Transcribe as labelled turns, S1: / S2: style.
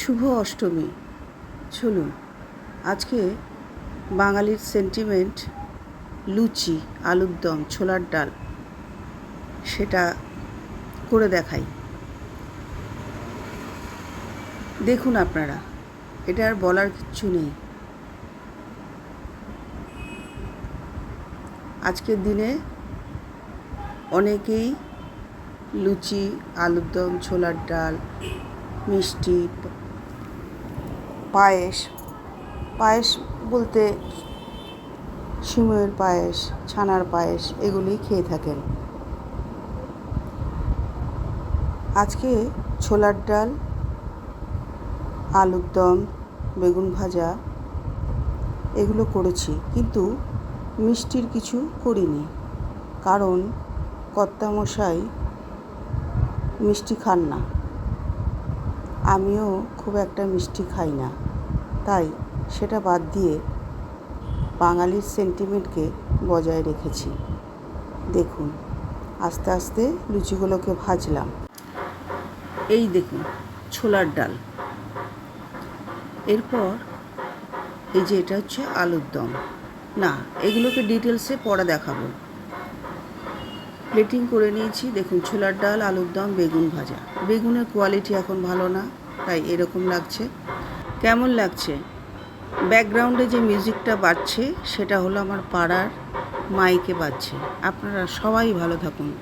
S1: শুভ অষ্টমী। চলুন, আজকে বাঙালির সেন্টিমেন্ট লুচি, আলুর দম, ছোলার ডাল, সেটা করে দেখাই। দেখুন আপনারা, এটা আর বলার কিচ্ছু নেই। আজকের দিনে অনেকেই লুচি, আলুর দম, ছোলার ডাল, মিষ্টি পায়েস। পায়েস বলতে সিময়ের পায়েস, ছানার পায়েস এগুলোই খেয়ে থাকেন। আজকে ছোলার ডাল, আলুর দম, বেগুন ভাজা এগুলো করেছি কিন্তু মিষ্টির কিছু করিনি কারণ কর্তামশাই মিষ্টি খান না। আমিও খুব একটা মিষ্টি খাই না। তাই সেটা বাদ দিয়ে বাঙালির সেন্টিমেন্টকে বজায় রেখেছি। দেখুন, আস্তে আস্তে লুচিগুলোকে ভাজলাম। এই দেখুন, ছোলার ডাল। এরপর এই যে এটা হচ্ছে আলুর দম। না, এগুলোকে ডিটেলসে পরে দেখাবো। প্লেটিং করে নিয়েছি। দেখুন, ছোলার ডাল, আলুর দম, বেগুন ভাজা। বেগুনের কোয়ালিটি এখন ভালো না, তাই এরকম লাগছে। কেমন লাগছে? ব্যাকগ্রাউন্ডে যে মিউজিকটা বাজছে, সেটা হলো আমার পাড়ার মাইকে বাজছে। আপনারা সবাই ভালো থাকুন।